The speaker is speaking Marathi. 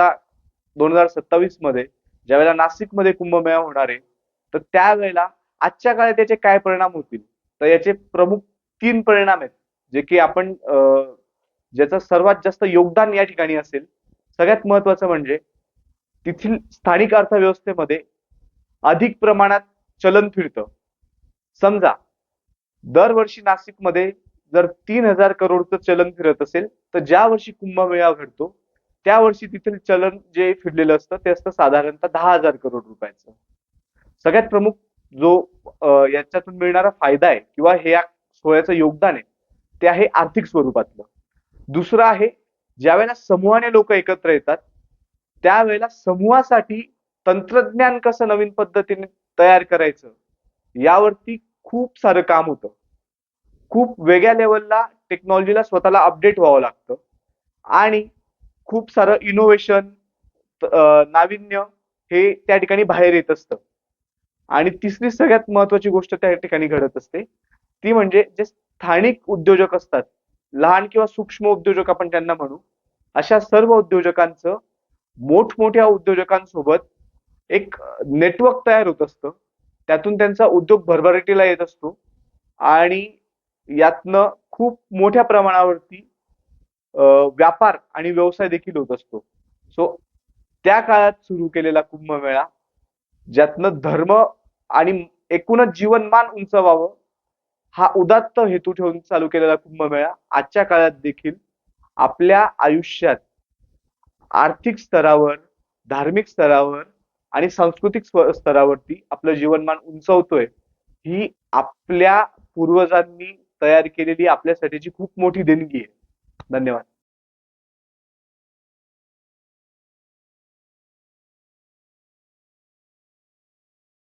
आता दोन हजार सत्तावीसमध्ये ज्यावेळेला नाशिकमध्ये कुंभमेळा होणार आहे तर त्यावेळेला आजच्या काळात त्याचे काय परिणाम होतील? तर याचे प्रमुख तीन परिणाम आहेत जे की आपण ज्याचं सर्वात जास्त योगदान या ठिकाणी असेल. सगळ्यात महत्वाचं म्हणजे तेथील स्थानिक अर्थव्यवस्थेमध्ये अधिक प्रमाणात चलन फिरतं. समजा दरवर्षी नाशिकमध्ये जर तीन हजार करोडचं चलन फिरत असेल तर ज्या वर्षी कुंभमेळा घडतो त्या वर्षी तिथील चलन जे फिरलेलं असतं ते असतं साधारणतः दहा हजार करोड रुपयाचं. सगळ्यात प्रमुख जो याच्यातून मिळणारा फायदा आहे किंवा हे या सोहळ्याचं योगदान आहे ते आहे आर्थिक स्वरूपातलं. दुसरं आहे ज्यावेळेला समूहाने लोक एकत्र येतात त्यावेळेला समूहासाठी तंत्रज्ञान कसं नवीन पद्धतीने तयार करायचं यावरती खूप सारं काम होतं. खूप वेगळ्या लेवलला टेक्नॉलॉजीला स्वतःला अपडेट व्हावं लागतं. आणि खूप सारं इनोव्हेशन नाविन्य हे त्या ठिकाणी बाहेर येत असतं. आणि तिसरी सगळ्यात महत्वाची गोष्ट त्या ठिकाणी घडत असते. ती म्हणजे जे स्थानिक उद्योजक असतात लहान किंवा सूक्ष्म उद्योजक आपण त्यांना म्हणू अशा सर्व उद्योजकांचं मोठमोठ्या उद्योजकांसोबत एक नेटवर्क तयार होत असतं. त्यातून त्यांचा उद्योग भरभराटीला येत असतो. आणि यातनं खूप मोठ्या प्रमाणावरती व्यापार आणि व्यवसाय देखील होत असतो. सो त्या काळात सुरू केलेला कुंभमेळा ज्यातनं धर्म आणि एकूणच जीवनमान उंचवावं हा उदात्त हेतू ठेवून चालू केलेला कुंभमेळा आजच्या काळात देखील आपल्या आयुष्यात आर्थिक स्तरावर धार्मिक स्तरावर आणि सांस्कृतिक स्तरावरती आपलं जीवनमान उंचवतोय ही आपल्या पूर्वजांनी तयार केलेली आपल्यासाठीची खूप मोठी देणगी आहे. धन्यवाद